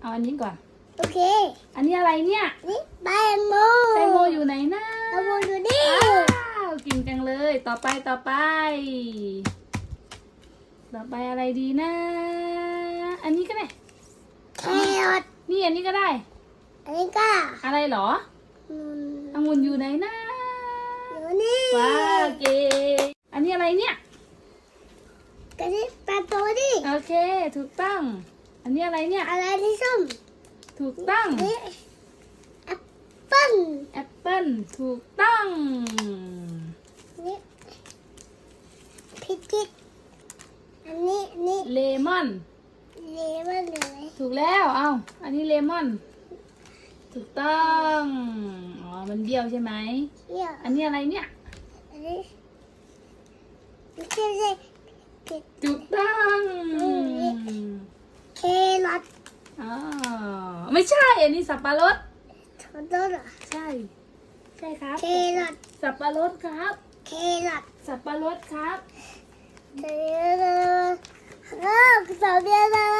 เอาอันนี้ก่อน โอเค อันนี้อะไรเนี่ยนี่แตงโมแตงโมอยู่ไหนนะแตงโมอยู่นี่ว้าวกินจังเลย ต่อไปต่อไป ต่อไปอะไรดีนะ อันนี้ก็ได้แครอทนี่อันนี้ก็ได้ อันนี้ก็อะไรเหรออืมองุ่นอยู่ไหนนะอยู่นี่ว้าวเก๋อันนี้อะไรเนี่ยก็นี่แตงโมนี่โอเค ถูกต้อง อันนี้อะไรเนี่ย อะไรที่ส้มถูกต้องนี่แอปเปิ้ลแอปเปิ้ลถูกต้องนี่พริกพริกอันนี้อันนี่เลมอนเลมอนเลยถูกแล้วเอาอันนี้เลมอน ถูกต้องอ๋อมันเบี้ยวใช่ไหมเที่ยวอันนี้อะไรเนี่ยอันนี้ไม่ใช่ไม่ใช่ผิดถูกต้อง เครอท อ๋อไม่ใช่ อันนี้สับปะรดทอดต้นเหรอใช่ ใช่ครับ เครอทสับปะรดครับ เครอทสับปะรดครับเครอทเออสาวเดียวเลย